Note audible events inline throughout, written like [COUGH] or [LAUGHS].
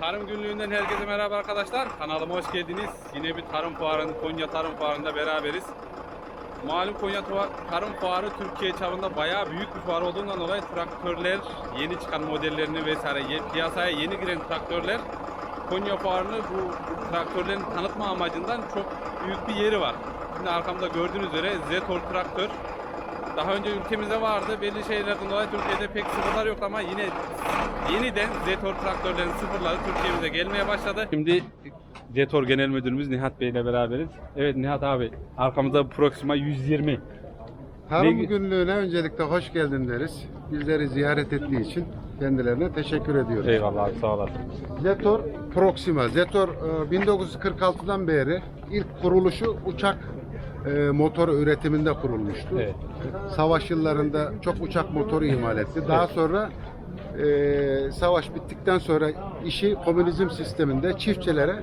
Tarım günlüğünden herkese merhaba arkadaşlar. Kanalıma hoş geldiniz. Yine bir tarım fuarında, Konya Tarım Fuarı'nda beraberiz. Malum Konya Tarım Fuarı Türkiye çapında bayağı büyük bir fuar olduğundan dolayı traktörler, yeni çıkan modellerini vesaire, piyasaya yeni giren traktörler Konya Fuarı'nı bu traktörlerin tanıtma amacından çok büyük bir yeri var. Şimdi arkamda gördüğünüz üzere Zetor traktör daha önce ülkemizde vardı. Belli şeylerden dolayı Türkiye'de pek sıfırlar yok ama yine yeniden Zetor traktörlerin sıfırları Türkiye'mize gelmeye başladı. Şimdi Zetor Genel Müdürümüz Nihat Bey ile beraberiz. Evet Nihat abi arkamızda Proxima 120. Tarım Ne- günlüğüne öncelikle hoş geldin deriz. Bizleri ziyaret ettiği için kendilerine teşekkür ediyoruz. Eyvallah abi sağ olasın. Zetor Proxima. Zetor e, 1946'dan beri ilk kuruluşu uçak e, motoru üretiminde kurulmuştu. Evet. Savaş yıllarında çok uçak motoru imal etti. Daha sonra e, savaş bittikten sonra işi komünizm sisteminde çiftçilere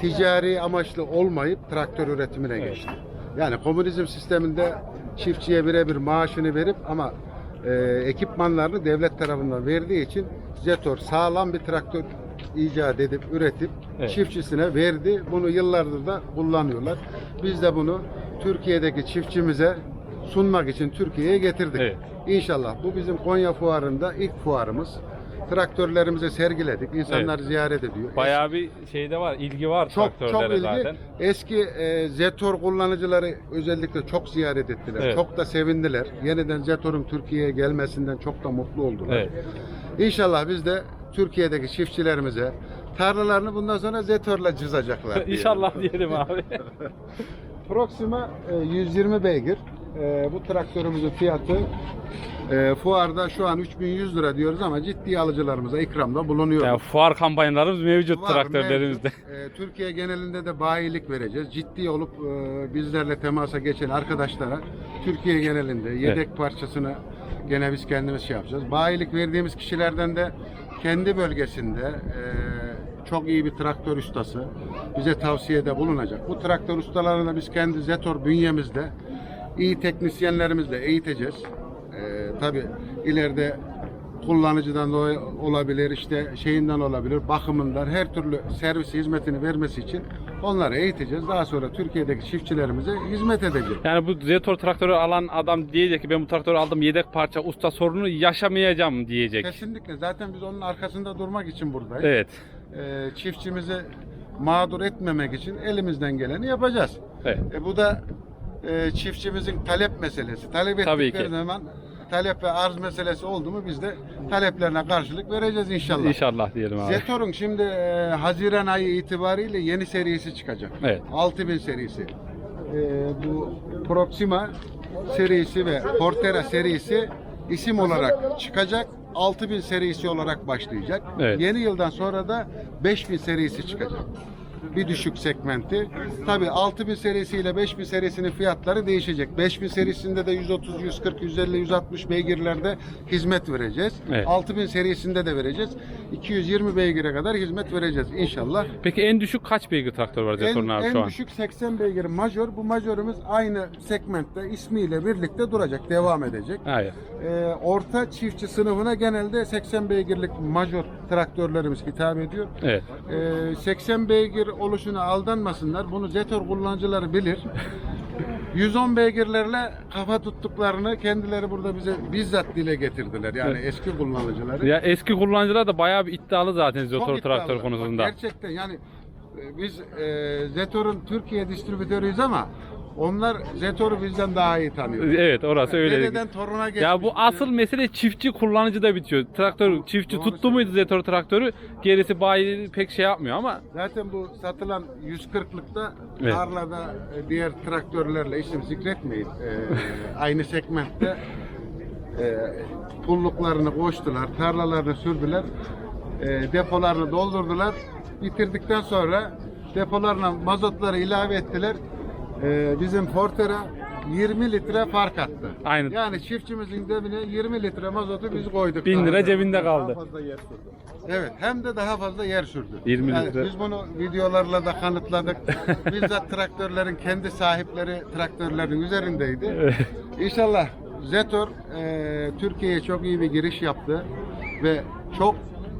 ticari amaçlı olmayıp traktör üretimine geçti. Yani komünizm sisteminde çiftçiye birebir maaşını verip ama e, ekipmanlarını devlet tarafından verdiği için Zetor sağlam bir traktör icat edip üretip Evet. çiftçisine verdi. Bunu yıllardır da kullanıyorlar. Biz de bunu Türkiye'deki çiftçimize sunmak için Türkiye'ye getirdik. Evet. İnşallah bu bizim Konya fuarında ilk fuarımız. Traktörlerimizi sergiledik. İnsanlar ziyaret ediyor. Bayağı bir şeyde var, ilgi var çok çok traktörlere ilgi. zaten. Eski e, Zetor kullanıcıları özellikle çok ziyaret ettiler. Evet. Çok da sevindiler. Yeniden Zetor'un Türkiye'ye gelmesinden çok da mutlu oldular. Evet. İnşallah biz de Türkiye'deki çiftçilerimize tarlalarını bundan sonra Zetor'la çizecekler. [LAUGHS] diyelim. İnşallah diyelim abi. [LAUGHS] Proxima e, 120 beygir. E, bu traktörümüzün fiyatı e, fuarda şu an 3100 lira diyoruz ama ciddi alıcılarımıza ikramda bulunuyor. yani fuar kampanyalarımız mevcut Var, traktörlerimizde. mevcut. E, Türkiye genelinde de bayilik vereceğiz. Ciddi olup e, bizlerle temasa geçen arkadaşlara Türkiye genelinde yedek parçasını gene biz kendimiz şey yapacağız. Bayilik verdiğimiz kişilerden de kendi bölgesinde e, çok iyi bir traktör ustası bize tavsiyede bulunacak. Bu traktör ustalarını da biz kendi Zetor bünyemizde iyi teknisyenlerimizle eğiteceğiz. E, Tabi ileride kullanıcıdan dolayı olabilir, işte şeyinden olabilir, bakımından her türlü servis hizmetini vermesi için onları eğiteceğiz. Daha sonra Türkiye'deki çiftçilerimize hizmet edeceğiz. Yani bu Zetor traktörü alan adam diyecek ki ben bu traktörü aldım yedek parça usta sorunu yaşamayacağım diyecek. Kesinlikle. Zaten biz onun arkasında durmak için buradayız. Evet. Ee, çiftçimizi mağdur etmemek için elimizden geleni yapacağız. Evet. E, bu da e, çiftçimizin talep meselesi. Talep Tabii ettikleri ki. zaman talep ve arz meselesi oldu mu biz de taleplerine karşılık vereceğiz inşallah. İnşallah diyelim abi. Zetor'un şimdi e, Haziran ayı itibariyle yeni serisi çıkacak. Evet. 6000 serisi. E, bu Proxima serisi ve Portera serisi isim olarak çıkacak. 6000 serisi olarak başlayacak. Evet. Yeni yıldan sonra da 5000 serisi çıkacak. Bir düşük segmenti. Tabii 6000 serisiyle 5000 serisinin fiyatları değişecek. 5000 serisinde de 130, 140, 150, 160 beygirlerde hizmet vereceğiz. Evet. 6000 serisinde de vereceğiz. 220 beygire kadar hizmet vereceğiz inşallah. Peki en düşük kaç beygir traktör var En, Zetor'un abi en şu an? düşük 80 beygir majör. Bu majörümüz aynı segmentte ismiyle birlikte duracak, devam edecek. Hayır. Ee, orta çiftçi sınıfına genelde 80 beygirlik majör traktörlerimiz hitap ediyor. Evet. Ee, 80 beygir oluşuna aldanmasınlar. Bunu Zetor kullanıcıları bilir. 110 beygirlerle kafa tuttuklarını kendileri burada bize bizzat dile getirdiler. Yani eski kullanıcıları. Ya eski kullanıcılar da bayağı bir iddialı zaten Çok Zetor traktör iddialı. konusunda. Gerçekten yani e, biz e, Zetor'un Türkiye distribütörüyüz ama onlar Zetor'u bizden daha iyi tanıyor. Evet orası öyle. Dededen toruna geçmiş. Ya bu asıl mesele çiftçi kullanıcıda bitiyor. Traktör çiftçi Doğru tuttu muydu Zetor traktörü gerisi bayi pek şey yapmıyor ama Zaten bu satılan 140'lıkta Evet. tarlada e, diğer traktörlerle isim zikretmeyin. E, [LAUGHS] aynı segmentte e, pulluklarını koştular, tarlalarını sürdüler, e, depolarını doldurdular. Bitirdikten sonra depolarına mazotları ilave ettiler. E, bizim Forter'a 20 litre fark attı. Aynı. Yani çiftçimizin cebine 20 litre mazotu biz koyduk. 1000 lira Daha. cebinde kaldı. Evet hem de daha fazla yer sürdü. 20 Yani litre. Biz bunu videolarla da kanıtladık. [LAUGHS] Bizzat traktörlerin kendi sahipleri traktörlerin üzerindeydi. İnşallah Zetor e, Türkiye'ye çok iyi bir giriş yaptı ve çok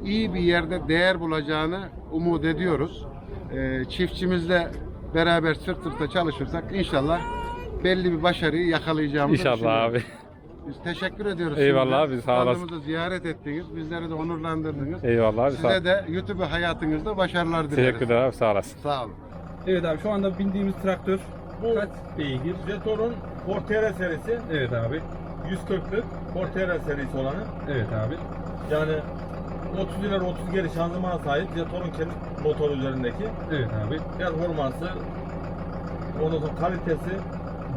iyi bir yerde değer bulacağını umut ediyoruz. Ee, çiftçimizle beraber sırt sırta çalışırsak inşallah belli bir başarıyı yakalayacağımızı İnşallah düşünüyorum. abi. Biz teşekkür ediyoruz. Eyvallah abi, sağ olasın. Stadımızı ziyaret ettiniz. Bizleri de onurlandırdınız. Eyvallah abi sağ. Size de YouTube hayatınızda başarılar dileriz. Teşekkür ederim abi sağ olasın. Sağ olun. Evet abi şu anda bindiğimiz traktör Bu kaç beygir? Zetor'un Portera serisi Evet abi. 140'lık Portera serisi olanı. Evet abi. Yani 30 ileri 30 geri şanzımana sahip Zetor'un kendi motoru üzerindeki Evet abi. performansı ondan sonra kalitesi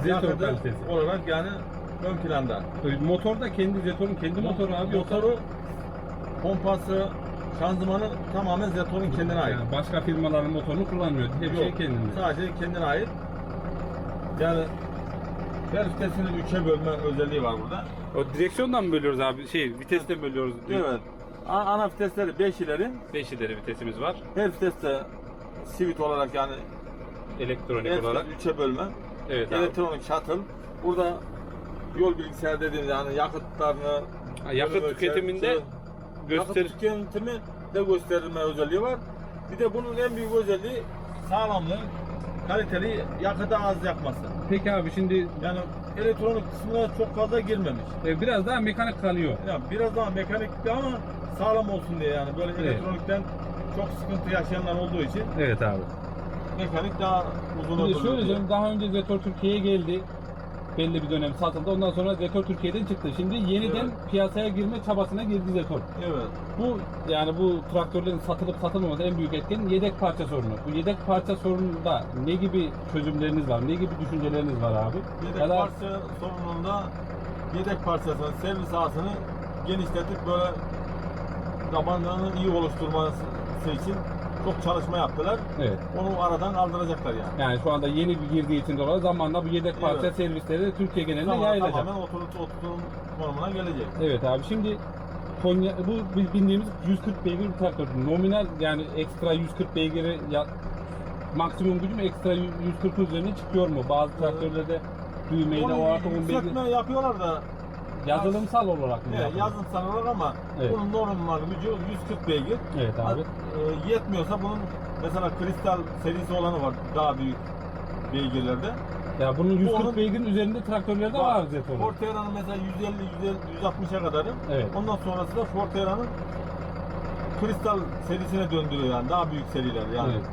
Zetor yakıtı kalitesi. olarak yani ön planda. Motor da kendi Zetor'un kendi motoru abi. yoksa- Motoru, pompası, şanzımanı tamamen Zetor'un kendine ait. Yani başka firmaların motorunu kullanmıyor. Hep şey Yok, kendinde. Sadece kendine ait. Yani her vitesini 3'e bölme özelliği var burada. O direksiyondan mı bölüyoruz abi? Şey vitesten mi bölüyoruz? Evet. A- Ana vitesleri 5 ileri. 5 ileri vitesimiz var. Her viteste Civic olarak yani Elektronik her olarak. vites 3'e bölme. Evet abi. Elektronik shuttle. Burada yol bilgisayar dediğimiz yani yakıtlarını Ha, Yakıt tüketiminde ölçer- göster yakıt tüketimi de gösterilme özelliği var. Bir de bunun en büyük özelliği sağlamlığı, kaliteli, yakıtı az yakması. Peki abi şimdi Yani elektronik kısmına çok fazla girmemiş. e, biraz daha mekanik kalıyor. Yani biraz daha mekanikli ama sağlam olsun diye yani böyle Evet. elektronikten çok sıkıntı yaşayanlar olduğu için Evet abi. mekanik daha uzun Şimdi şöyle diye. söyleyeyim daha önce Zetor Türkiye'ye geldi. Belli bir dönem satıldı. Ondan sonra Zetor Türkiye'den çıktı. Şimdi yeniden Evet. piyasaya girme çabasına girdi Zetor. Evet. Bu yani bu traktörlerin satılıp satılmaması en büyük etken yedek parça sorunu. Bu yedek parça sorununda ne gibi çözümleriniz var? Ne gibi düşünceleriniz var abi? Yedek Ya da- parça sorununda yedek parçasını, servis ağasını genişletip böyle tabanlarını iyi oluşturması için çok çalışma yaptılar. Evet. Onu aradan kaldıracaklar yani. Yani şu anda yeni bir girdiği için dolayı zamanla bu yedek parça Evet. servisleri de Türkiye genelinde Zaman yayılacak. tamamen oturum, oturum konumuna gelecek. Evet abi şimdi Konya bu biz bindiğimiz 140 beygir bir traktör. Nominal yani ekstra 140 beygiri ya, maksimum gücüm ekstra 140 üzerine çıkıyor mu? Bazı traktörlerde düğmeyle o artı 10 beygir yükseltme yapıyorlar da yazılımsal olarak mı? evet, yazılımsal olarak ama Evet. bunun normal gücü 140 beygir. Evet abi. E, yetmiyorsa bunun mesela kristal serisi olanı var daha büyük beygirlerde. Ya bunun 140 Onun- beygirin üzerinde traktörlerde var, var Zetor'un. Fortera'nın mesela 150 150 160'a kadarı. Evet. Ondan sonrası da Fortera'nın kristal serisine döndürüyor yani daha büyük seriler yani. Evet.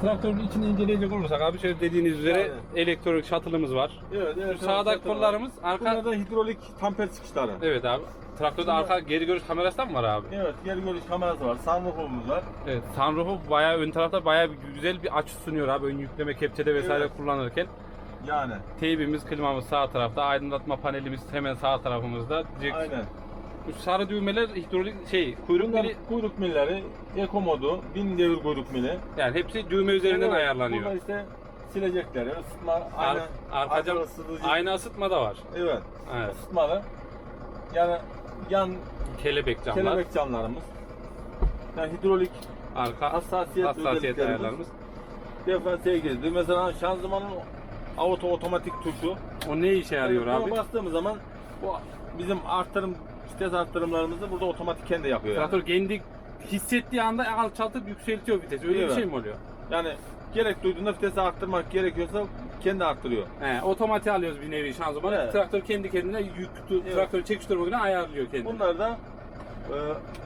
Traktörün içini inceleyecek olursak abi şöyle dediğiniz üzere Evet. elektronik shuttle'ımız var. Evet, evet. Şu sağdaki kollarımız arka Bunlar da hidrolik tamper çıkışları. Evet abi. Traktörde arka geri görüş kamerası da mı var abi? Evet, geri görüş kamerası var, sunroofumuz var. Evet. Sunroof'u bayağı ön tarafta bayağı bir güzel bir açı sunuyor abi ön yükleme kepçede vesaire Evet. kullanırken. Yani. Teybimiz, klimamız sağ tarafta, aydınlatma panelimiz hemen sağ tarafımızda. Direkt Aynen. Sarı düğmeler hidrolik şey kuyruk Bunlar mili kuyruk milleri, eko modu, bin devir kuyruk mili. yani hepsi düğme üzerinden Evet, ayarlanıyor. Bunlar işte silecekleri, ısıtma, Ar ayna, arka cam arka ısıtıcı. ayna ısıtma da var. Evet, Evet. ısıtmalı. Yani yan Kelebek camlar, kelebek camlarımız. Yani hidrolik arka hassasiyet, hassasiyet özelliklerimiz. ayarlarımız. Diferansiyel girdi. Mesela şanzımanın auto otomatik tuşu. O ne işe yarıyor Buna abi? bastığımız zaman bu bizim arttırım, vites arttırımlarımızı burada otomatik kendi yapıyor. Yani. Traktör kendi hissettiği anda alçaltıp yükseltiyor vitesi. Öyle Evet. bir şey mi oluyor? yani gerek duyduğunda vitesi arttırmak gerekiyorsa kendi arttırıyor. He, otomatik alıyoruz bir nevi şanzımanı. Evet. Traktör kendi kendine yük, Evet. traktörü çekiş durumuna ayarlıyor kendini. Bunlar da e,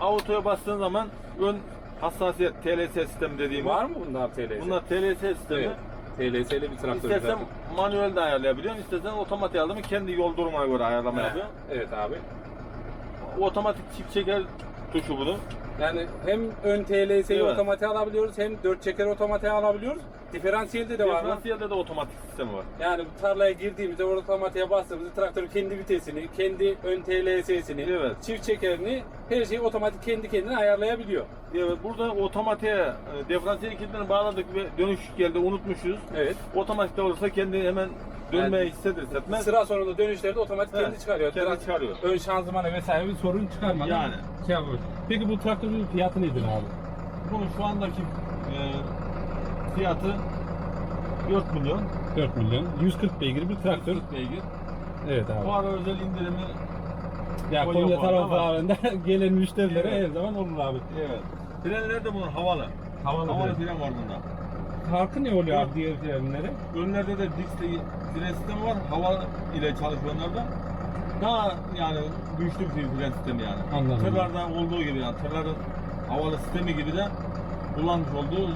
autoya bastığın zaman ön hassasiyet TLS sistemi dediğimiz. Var mı bunda TLS? Bunlar TLS sistemi. Evet. TLS'li bir traktör. İstersen zaten. manuel de ayarlayabiliyorsun, istersen otomatik aldığımı kendi yol durumuna göre ayarlama He, yapıyor. Evet abi. Otomatik çift çeker tuşu bunun. Yani hem ön TLS'yi Evet. otomatik alabiliyoruz hem dört çeker otomatik alabiliyoruz. Diferansiyelde de var mı? Diferansiyelde de otomatik sistemi var. Yani tarlaya girdiğimizde otomatiğe bastığımızda traktörün kendi vitesini, kendi ön TLS'sini, Evet. çift çekerini her şeyi otomatik kendi kendine ayarlayabiliyor. Evet, burada otomatiğe e, diferansiyel kilidini bağladık ve dönüş geldi unutmuşuz. Evet. Otomatikte olursa kendi hemen dönmeye Yani hissedir hissetmez. Sıra sonunda dönüşlerde otomatik Evet, kendi çıkarıyor. kendi Tra- çıkarıyor. Ön şanzımana vesaire bir sorun çıkarmadan. Yani. Şey yapıyor. Peki bu traktörün fiyatı nedir abi? Bunun şu andaki e, fiyatı 4 milyon. 4 milyon. 140 beygir bir traktör. 40 beygir. Evet Bu abi. ara özel indirimi Ya Konya Konya fuarında [LAUGHS] gelen müşterilere Evet. her zaman olur abi. Evet. Frenler de bunun havalı. Havalı Havalı fren. fren var bunda. Farkı ne oluyor abi diğer frenlere? Önlerde de Dix'te fren sistemi var. Hava ile çalışanlarda. Daha yani güçlü bir fren sistemi yani. Anladım. Tırlarda olduğu gibi yani tırların havalı sistemi gibi de kullanmış olduğu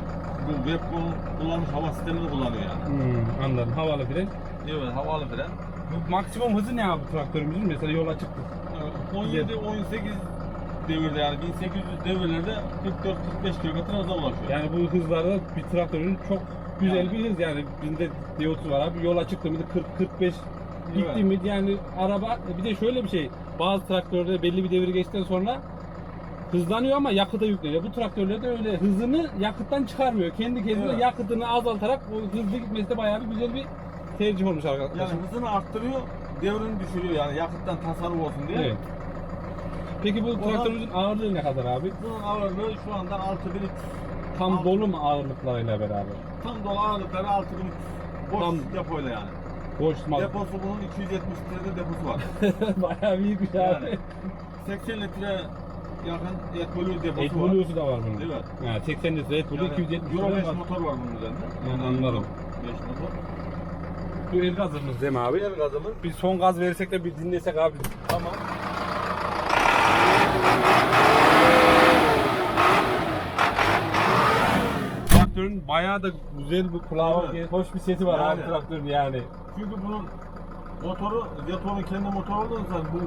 bu Webco'nun kullanmış hava sistemini kullanıyor yani. Hmm, anladım. Havalı fren. Evet havalı fren. Bu maksimum hızı ne abi traktörümüzün? Mesela yola çıktık. 17-18 devirde yani 1800 devirlerde 44-45 kilometre hıza ulaşıyor. Yani bu hızlarda bir traktörün çok güzel bir hız yani. Binde D30 var abi. Yola çıktığımızda 40-45 gitti mi yani araba bir de şöyle bir şey. Bazı traktörde belli bir devir geçtikten sonra hızlanıyor ama yakıta yükleniyor. Bu traktörlerde öyle hızını yakıttan çıkarmıyor. Kendi kendine Evet. yakıtını azaltarak o hızlı gitmesi de bayağı bir güzel bir tercih olmuş arkadaşlar. Yani hızını arttırıyor, devrini düşürüyor yani yakıttan tasarruf olsun diye. Evet. Peki bu Ona- traktörümüzün ağırlığı ne kadar abi? Bunun ağırlığı şu anda 6300. Tam dolu mu ağırlıklarıyla beraber? Tam dolu ağırlıkları 6300. Boş Tam- depoyla yani. Boş mal. Deposu bunun 270 litre deposu var. [LAUGHS] bayağı büyük bir Yani abi. 80 litre yakın EtBlue deposu Et var. Blue'su da var bunun. Evet. Yani 80 litre Et Yani 270 Euro 5 litre var. motor var bunun üzerinde. Yani anladım. 5 motor. Bu el gazımız değil mi abi? El gazımız. Bir son gaz verirsek de bir dinlesek abi. Tamam. Traktörün bayağı da güzel bir kulağa hoş bir sesi var abi Yani. traktörün yani. Çünkü bunun motoru, Zetor'un kendi motoru olduğu için bu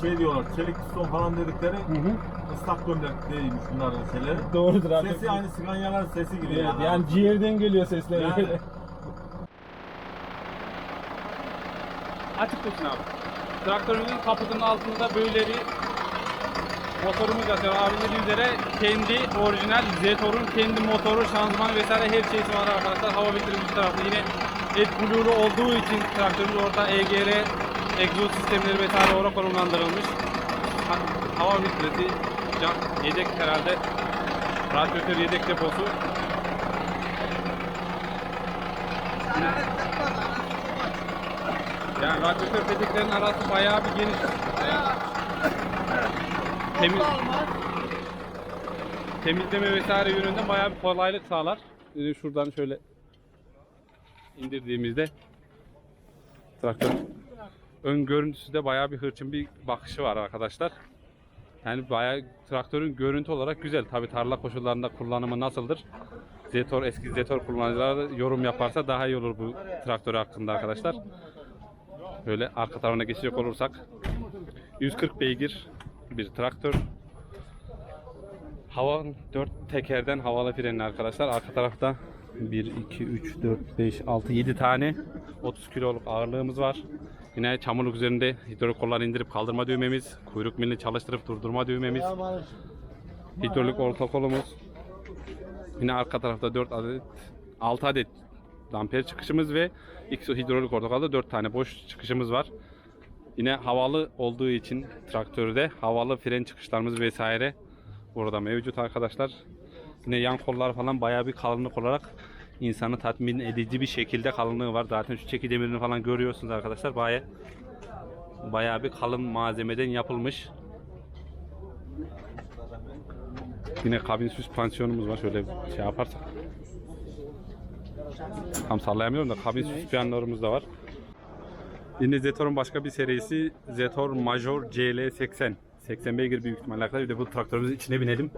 şey diyorlar, çelik piston falan dedikleri Hı hı. ıslak gömlek değilmiş bunların şeyleri. Doğrudur abi. Sesi aynı siganyaların sesi gibi Evet, yani. yani ciğerden geliyor sesler. Yani. Açık dursun abi. Traktörümüzün kaputunun altında böyle bir motorumuz yatıyor. Abi dediği üzere kendi orijinal Zetor'un kendi motoru, şanzımanı vesaire her şeysi var arkadaşlar. Hava filtremiz bu tarafta yine AdBlue'lu olduğu için traktörümüz orada EGR, egzoz sistemleri vesaire orada konumlandırılmış. Ha- Hava filtresi, cam, yedek herhalde radyatör yedek deposu. Yani radyatör peteklerin arası bayağı bir geniş. Temiz, temizleme vesaire yönünden bayağı bir kolaylık sağlar. Ee, Şuradan şöyle indirdiğimizde traktör ön görüntüsü de bayağı bir hırçın bir bakışı var arkadaşlar. Yani bayağı traktörün görüntü olarak güzel. Tabi tarla koşullarında kullanımı nasıldır? Zetor eski Zetor kullanıcıları yorum yaparsa daha iyi olur bu traktör hakkında arkadaşlar. Böyle arka tarafına geçecek olursak 140 beygir bir traktör. Hava 4 tekerden havalı frenli arkadaşlar. Arka tarafta 1, 2, 3, 4, 5, 6, 7 tane 30 kiloluk ağırlığımız var. Yine çamurluk üzerinde hidrolik kolları indirip kaldırma düğmemiz, kuyruk milini çalıştırıp durdurma düğmemiz, hidrolik orta kolumuz. Yine arka tarafta 4 adet, 6 adet damper çıkışımız ve iki hidrolik orta kolda 4 tane boş çıkışımız var. Yine havalı olduğu için traktörde havalı fren çıkışlarımız vesaire burada mevcut arkadaşlar. Yine yan kollar falan bayağı bir kalınlık olarak insanı tatmin edici bir şekilde kalınlığı var. Zaten şu çeki demirini falan görüyorsunuz arkadaşlar. Bayağı bayağı bir kalın malzemeden yapılmış. Yine kabin süspansiyonumuz var. Şöyle şey yaparsak. Tam sallayamıyorum da kabin süspansiyonlarımız da var. Yine Zetor'un başka bir serisi Zetor Major CL80. 80 beygir büyük ihtimalle arkadaşlar. Bir de bu traktörümüzün içine binelim.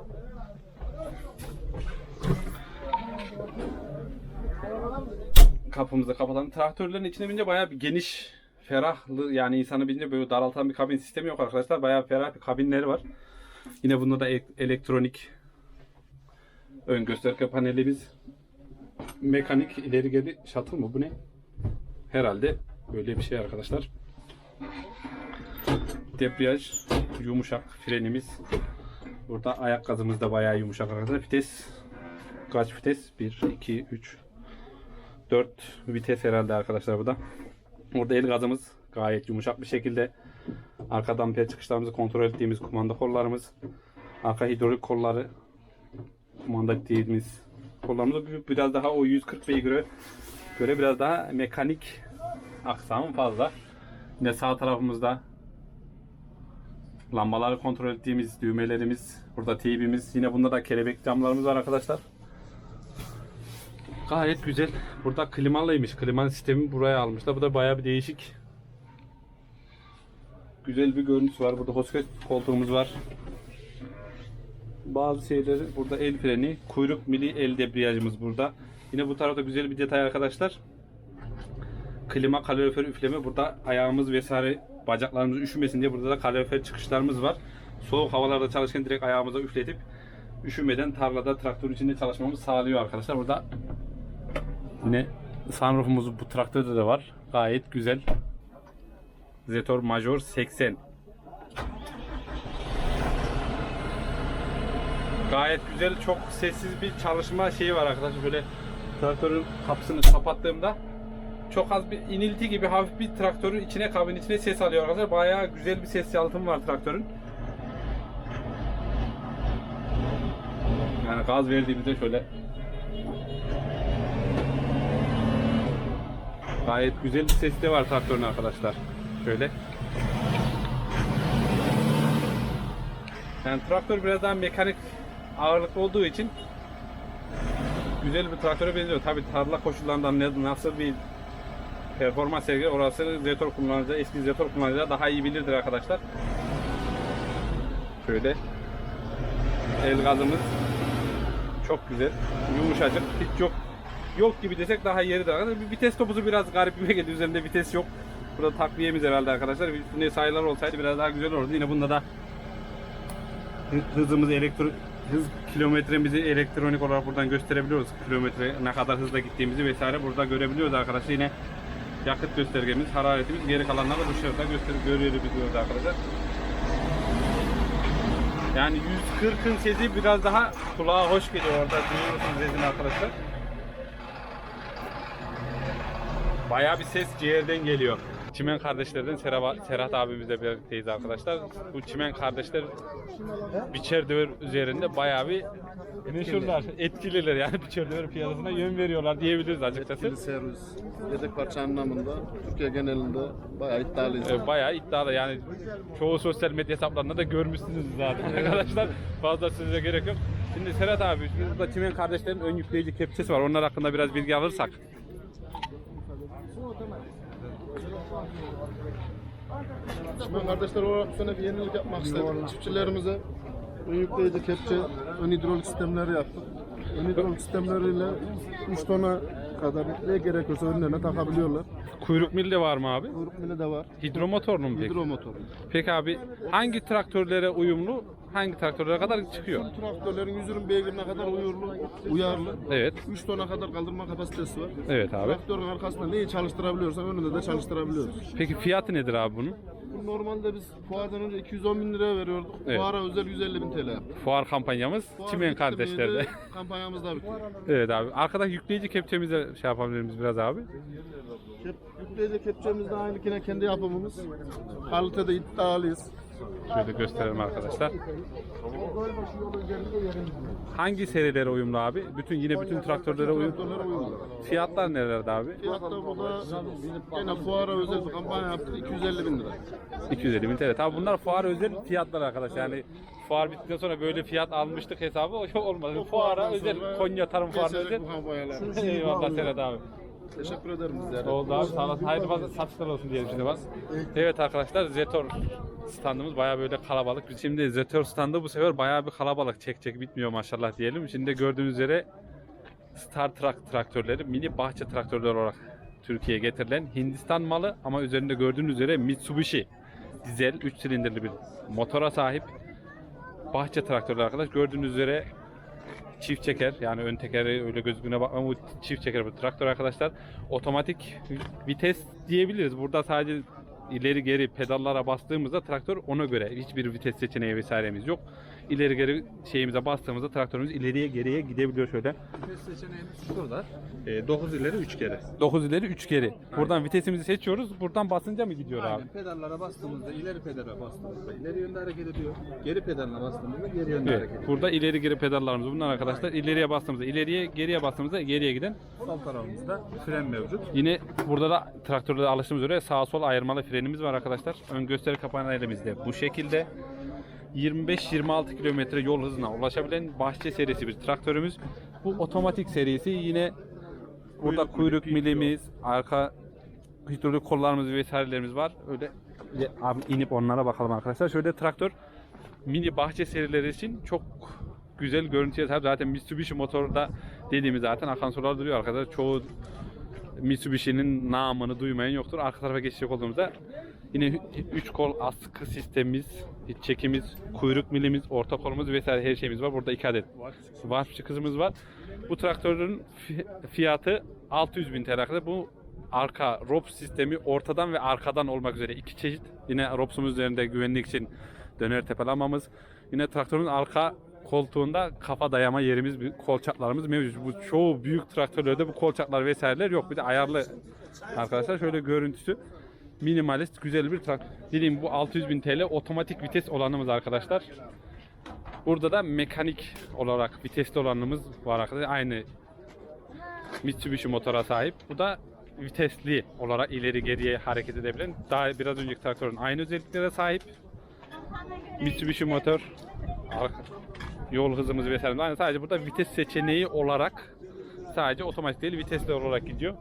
Kapımızı kapatalım. Traktörlerin içine binince bayağı bir geniş, ferahlı yani insanı binince böyle daraltan bir kabin sistemi yok arkadaşlar. Bayağı ferah bir kabinleri var. Yine bunda da elektronik ön gösterge panelimiz. Mekanik ileri geri shuttle mı bu ne? Herhalde böyle bir şey arkadaşlar. Debriyaj yumuşak frenimiz. Burada ayak gazımız da bayağı yumuşak arkadaşlar. Vites kaç vites? 1 2 3 4 vites herhalde arkadaşlar bu da. Burada el gazımız gayet yumuşak bir şekilde. Arka damper çıkışlarımızı kontrol ettiğimiz kumanda kollarımız. Arka hidrolik kolları kumanda ettiğimiz kollarımız bir- biraz daha o 140 beygire göre biraz daha mekanik aksamı fazla. Yine sağ tarafımızda lambaları kontrol ettiğimiz düğmelerimiz, burada teybimiz, yine bunda da kelebek camlarımız var arkadaşlar. Gayet güzel. Burada klimalıymış. Klima sistemi buraya almışlar. Bu da bayağı bir değişik. Güzel bir görüntüsü var. Burada hosket koltuğumuz var. Bazı şeyleri burada el freni, kuyruk mili el debriyajımız burada. Yine bu tarafta güzel bir detay arkadaşlar. Klima, kalorifer üfleme. Burada ayağımız vesaire bacaklarımız üşümesin diye burada da kalorifer çıkışlarımız var. Soğuk havalarda çalışırken direkt ayağımıza üfletip üşümeden tarlada traktörün içinde çalışmamızı sağlıyor arkadaşlar. Burada yine sunroofumuz bu traktörde de var. Gayet güzel. Zetor Major 80. Gayet güzel, çok sessiz bir çalışma şeyi var arkadaşlar. Böyle traktörün kapısını kapattığımda çok az bir inilti gibi hafif bir traktörün içine kabin içine ses alıyor arkadaşlar. Bayağı güzel bir ses yalıtımı var traktörün. Yani gaz verdiğimizde şöyle gayet güzel bir sesi de var traktörün arkadaşlar. Şöyle. Yani traktör biraz daha mekanik ağırlıklı olduğu için güzel bir traktöre benziyor. Tabi tarla koşullarından nasıl bir performans sergiler orası Zetor kullanıcı, eski Zetor kullanıcılar daha iyi bilirdir arkadaşlar. Şöyle el gazımız çok güzel, yumuşacık, hiç yok yok gibi desek daha yeridir arkadaşlar. Vites topuzu biraz garip bir geldi. Üzerinde vites yok. Burada takviyemiz herhalde arkadaşlar. Üstünde sayılar olsaydı biraz daha güzel olurdu. Yine bunda da hı- hızımızı elektro hız kilometremizi elektronik olarak buradan gösterebiliyoruz. Kilometre ne kadar hızla gittiğimizi vesaire burada görebiliyoruz arkadaşlar. Yine yakıt göstergemiz, hararetimiz, geri kalanları dışarıda gösterip görebiliyoruz arkadaşlar. Yani 140'ın sesi biraz daha kulağa hoş geliyor orada duyuyorsunuz sesini arkadaşlar. Bayağı bir ses ciğerden geliyor. Çimen kardeşlerden Serhat, Serhat abimizle birlikteyiz arkadaşlar. Bu Çimen kardeşler biçer döver üzerinde bayağı bir meşhurlar, etkililer yani biçer döver piyasasına yön veriyorlar diyebiliriz açıkçası. Etkili servis, yedek parça anlamında Türkiye genelinde bayağı iddialıyız. Ee, bayağı iddialı yani çoğu sosyal medya hesaplarında da görmüşsünüz zaten arkadaşlar. Fazla size gerek yok. Şimdi Serhat abi şimdi burada Çimen kardeşlerin ön yükleyici kepçesi var. Onlar hakkında biraz bilgi alırsak. Şimdi kardeşler olarak bu sene bir yenilik yapmak istedik. Çiftçilerimize ön yükleyici kepçe, ön hidrolik sistemleri yaptık. Ön hidrolik sistemleriyle 3 tona kadar ne gerekiyorsa önlerine takabiliyorlar. Kuyruk milli var mı abi? Kuyruk mili de var. Hidromotorlu mu peki? Hidro motor. Peki abi hangi traktörlere uyumlu, hangi traktörlere kadar çıkıyor? Tüm traktörlerin 120 beygirine kadar uyarlı, uyarlı. Evet. 3 tona kadar kaldırma kapasitesi var. Evet abi. Traktörün arkasında neyi çalıştırabiliyorsan önünde de çalıştırabiliyoruz. Peki fiyatı nedir abi bunun? Bu normalde biz fuardan önce 210 bin liraya veriyorduk. Evet. Fuara özel 150 bin TL yaptık. Fuar kampanyamız Fuar Çimen bitti kardeşlerde. miydi, Kampanyamız da bitti. evet abi. Arkadaki yükleyici kepçemize şey yapabilir miyiz biraz abi? Kep, yükleyici kepçemiz de aynı yine kendi yapımımız. Kalitede iddialıyız. Şöyle gösterelim arkadaşlar. Hangi serilere uyumlu abi? Bütün yine bütün traktörlere uyumlu. Fiyatlar nelerde abi? Fiyatta burada yine fuara özel bir kampanya yaptık. 250 bin lira. 250 bin TL. Tabi bunlar fuar özel fiyatlar arkadaşlar. Yani fuar bittikten sonra böyle fiyat almıştık hesabı o olmadı. Fuara özel, Konya Tarım Fuarı özel. Eyvallah Serhat abi. Teşekkür ederim bizlere. Oldu abi sağ olasın. Hayırlı fazla satışlar olsun diyelim şimdi bak. Evet arkadaşlar Zetor standımız bayağı böyle kalabalık. Şimdi Zetor standı bu sefer bayağı bir kalabalık. Çek çek bitmiyor maşallah diyelim. Şimdi gördüğünüz üzere Star Truck traktörleri mini bahçe traktörler olarak Türkiye'ye getirilen Hindistan malı ama üzerinde gördüğünüz üzere Mitsubishi dizel 3 silindirli bir motora sahip bahçe traktörler arkadaş. Gördüğünüz üzere çift çeker yani ön tekeri öyle gözüne bakma bu çift çeker bu traktör arkadaşlar. Otomatik vites diyebiliriz. Burada sadece ileri geri pedallara bastığımızda traktör ona göre hiçbir vites seçeneği vesairemiz yok. İleri geri şeyimize bastığımızda traktörümüz ileriye geriye gidebiliyor şöyle. Vites seçeneğimiz şurada. 9 ileri 3 geri. 9 ileri 3 geri. Buradan vitesimizi seçiyoruz. Buradan basınca mı gidiyor abi? Aynen. Pedallara bastığımızda ileri pedala bastığımızda ileri yönde hareket ediyor. Geri pedalına bastığımızda geri yönde hareket Evet. ediyor. Burada ileri geri pedallarımız bunlar arkadaşlar. İleriye bastığımızda ileriye, geriye bastığımızda geriye giden. Sol tarafımızda fren mevcut. Yine burada da traktörde alıştığımız üzere sağ sol ayırmalı frenimiz var arkadaşlar. Ön gösteri kapağını elimizde bu şekilde. 25-26 kilometre yol hızına ulaşabilen bahçe serisi bir traktörümüz. Bu otomatik serisi yine burada kuyruk milimiz, arka hidrolik kollarımız vesairelerimiz var. Öyle abi inip onlara bakalım arkadaşlar. Şöyle traktör mini bahçe serileri için çok güzel görüntüye sahip. Zaten Mitsubishi motorda dediğimiz zaten akan sular duruyor arkadaşlar. Çoğu Mitsubishi'nin namını duymayan yoktur. Arka tarafa geçecek olduğumuzda yine 3 kol askı sistemimiz, çekimiz, kuyruk milimiz, orta kolumuz vesaire her şeyimiz var. Burada 2 adet warp çıkızımız var. Bu traktörün fi- fiyatı 600 bin TL. Bu arka ROPS sistemi ortadan ve arkadan olmak üzere iki çeşit. Yine ROPS'umuz üzerinde güvenlik için döner tepelamamız. Yine traktörün arka koltuğunda kafa dayama yerimiz, kolçaklarımız mevcut. Bu çoğu büyük traktörlerde bu kolçaklar vesaireler yok. Bir de ayarlı arkadaşlar şöyle görüntüsü minimalist güzel bir traktör. Dediğim bu 600 bin TL otomatik vites olanımız arkadaşlar. Burada da mekanik olarak vitesli olanımız var arkadaşlar. Aynı Mitsubishi motora sahip. Bu da vitesli olarak ileri geriye hareket edebilen daha biraz önceki traktörün aynı özelliklere sahip. Mitsubishi motor yol hızımız vesaire aynı sadece burada vites seçeneği olarak sadece otomatik değil vitesli olarak gidiyor.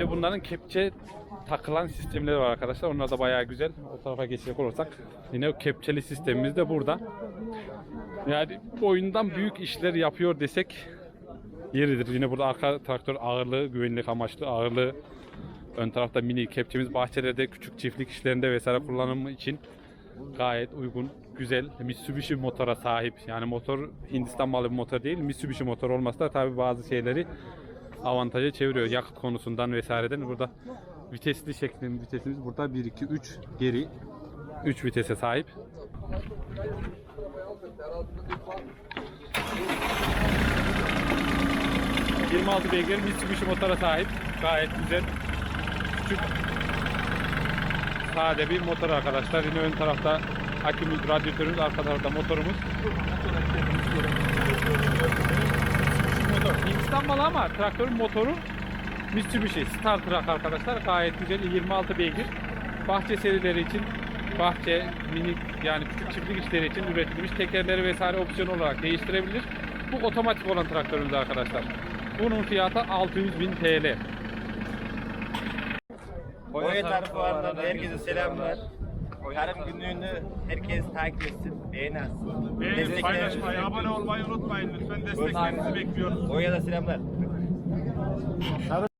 De bunların kepçe takılan sistemleri var arkadaşlar. Onlar da bayağı güzel. O tarafa geçecek olursak yine o kepçeli sistemimiz de burada. Yani boyundan büyük işler yapıyor desek yeridir. Yine burada arka traktör ağırlığı, güvenlik amaçlı ağırlığı. Ön tarafta mini kepçemiz bahçelerde küçük çiftlik işlerinde vesaire kullanımı için gayet uygun, güzel. Mitsubishi motora sahip. Yani motor Hindistan malı bir motor değil. Mitsubishi motor olması da tabii bazı şeyleri avantaja çeviriyor. Yakıt konusundan vesaireden burada vitesli şeklinde vitesimiz burada 1 2 3 geri 3 vitese sahip. ...26 beygir Mitsubishi motora sahip. Gayet güzel. Küçük sade bir motor arkadaşlar. Yine ön tarafta akümüz, radyatörümüz, arka tarafta motorumuz. Motor. Hindistan malı ama traktörün motoru Mitsubishi Star Truck arkadaşlar. Gayet güzel 26 beygir. Bahçe serileri için bahçe, minik yani küçük çiftlik işleri için üretilmiş tekerleri vesaire opsiyon olarak değiştirebilir. Bu otomatik olan traktörümüz arkadaşlar. Bunun fiyatı 600 bin TL. Konya tarafı. Herkese selamlar. Tarım günlüğünü herkes takip etsin, beğensin. Beğenip paylaşmayı, abone olmayı unutmayın lütfen. Desteklerinizi bekliyoruz. Konya'da selamlar.